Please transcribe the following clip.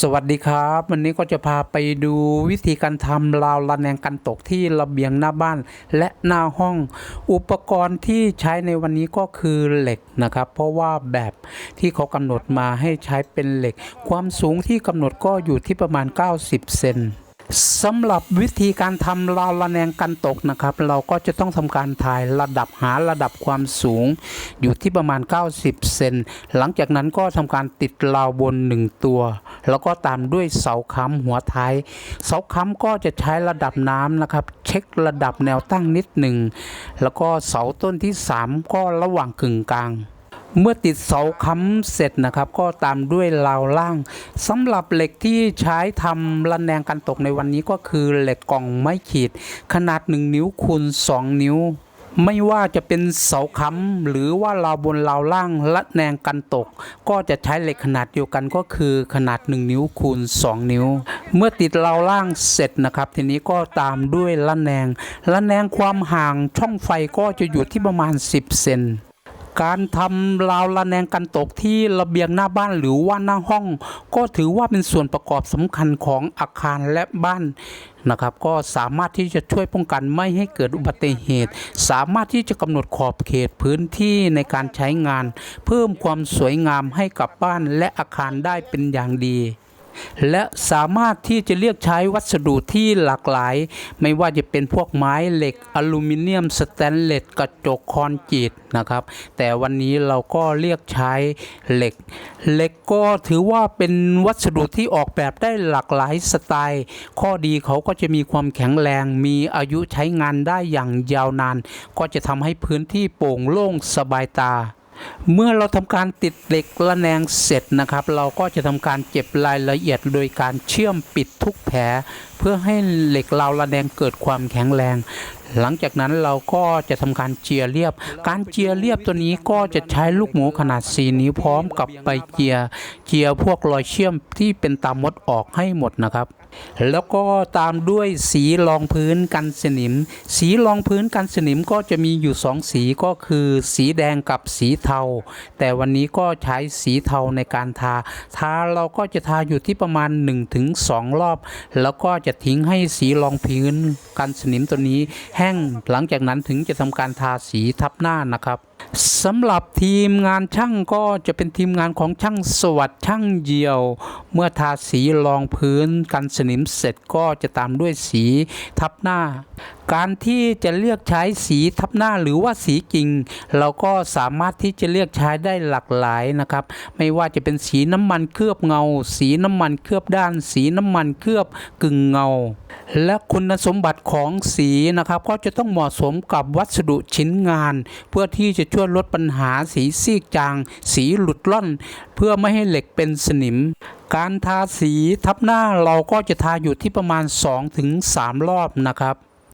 สวัสดีครับ วันนี้ก็จะพาไปดูวิธีการทำราวระแนงกันตกที่ระเบียงหน้าบ้านและหน้าห้อง อุปกรณ์ที่ใช้ในวันนี้ก็คือเหล็กนะครับ เพราะว่าแบบที่เขากำหนดมาให้ใช้เป็นเหล็ก ความสูงที่กำหนดก็อยู่ที่ประมาณ 90 เซน สำหรับวิธีการทำราวระแนงกันตกนะครับ เราก็จะต้องทำการถ่ายระดับหาระดับความสูง อยู่ที่ประมาณ 90 เซนหลังจากนั้นก็ทำการติดราวบน 1 ตัว แล้วก็ตามด้วยเสาค้ำหัวท้าย เสาค้ำก็จะใช้ระดับน้ำนะครับ เช็คระดับแนวตั้งนิดหนึ่งแล้วก็เสาต้นที่ 3 ก็ระหว่างกึ่งกลาง เมื่อติดเสาค้ำเสร็จนะครับก็ตามด้วยราวล่างสำหรับเหล็กที่ใช้ทำระแนงกันตกในวันนี้ก็คือเหล็กกล่องไม้ขีด ขนาด 1 นิ้วคูณ2 นิ้ว ไม่ว่าจะเป็นเสาค้ำหรือว่าราวบนราวล่างระแนงกันตก ก็จะใช้เหล็กขนาดเดียวกันก็คือขนาด 1 นิ้วคูณ 2 นิ้ว เมื่อติดราวล่างเสร็จนะครับ ทีนี้ก็ตามด้วยระแนงระแนงความห่างช่องไฟก็จะอยู่ที่ประมาณ 10 เซน การทำราวระแนงกันตกที่ระเบียงหน้าบ้านหรือว่าหน้าห้อง ก็ถือว่าเป็นส่วนประกอบสำคัญของอาคารและบ้านนะครับก็สามารถที่จะช่วยป้องกันไม่ให้เกิดอุบัติเหตุ สามารถที่จะกำหนดขอบเขตพื้นที่ในการใช้งาน เพิ่มความสวยงามให้กับบ้านและอาคารได้เป็นอย่างดี และสามารถที่จะเลือกใช้วัสดุที่หลากหลาย ไม่ว่าจะเป็นพวกไม้เหล็กอลูมิเนียมสแตนเลสกระจกคอนกรีตนะครับ แต่วันนี้เราก็เลือกใช้เหล็กเหล็กก็ถือว่าเป็นวัสดุที่ออกแบบได้หลากหลายสไตล์ ข้อดีเขาก็จะมีความแข็งแรง มีอายุใช้งานได้อย่างยาวนาน ก็จะทำให้พื้นที่โป่งโล่งสบายตา เมื่อเราทำการติดเหล็กระแนงเสร็จนะครับ เราก็จะทำการเก็บรายละเอียดโดยการเชื่อมปิดทุกแผล เพื่อให้เหล็กราวระแนงเกิดความแข็งแรง หลังจากนั้นเราก็จะทำการเจียเรียบ การเจียเรียบตัวนี้ก็จะใช้ลูกหมูขนาด4นิ้วพร้อมกับใบเจียเจียพวกรอยเชื่อมที่เป็นตามมดออกให้หมดนะครับ แล้วก็ตามด้วยสีรองพื้นกันสนิม สีรองพื้นกันสนิมก็จะมีอยู่สองสีก็คือสีแดงกับสีเทา แต่วันนี้ก็ใช้สีเทาในการทา ทาเราก็จะทาอยู่ที่ประมาณ 1-2 รอบ แล้วก็จะจะทิ้งให้สีรองพื้นกันสนิมตัวนี้แห้งหลังจากนั้นถึงจะทำการทาสีทับหน้านะครับ สำหรับทีมงานช่างก็จะเป็นทีมงานของช่างสวัสดิ์ช่างเยียว เมื่อทาสีรองพื้นกันสนิมเสร็จก็จะตามด้วยสีทับหน้า การที่จะเลือกใช้สีทับหน้าหรือว่าสีจริงเราก็สามารถที่จะเลือกใช้ได้หลากหลายนะครับ ไม่ว่าจะเป็นสีน้ำมันเคลือบเงา สีน้ำมันเคลือบด้าน สีน้ำมันเคลือบกึ่งเงาและคุณสมบัติของสีนะครับก็จะต้องเหมาะสมกับวัสดุชิ้นงาน เพื่อที่จะช่วยลดปัญหาสีซีกจาง สีหลุดล่อน เพื่อไม่ให้เหล็กเป็นสนิม การทาสีทับหน้าเราก็จะทาอยู่ที่ประมาณ 2-3 รอบนะครับ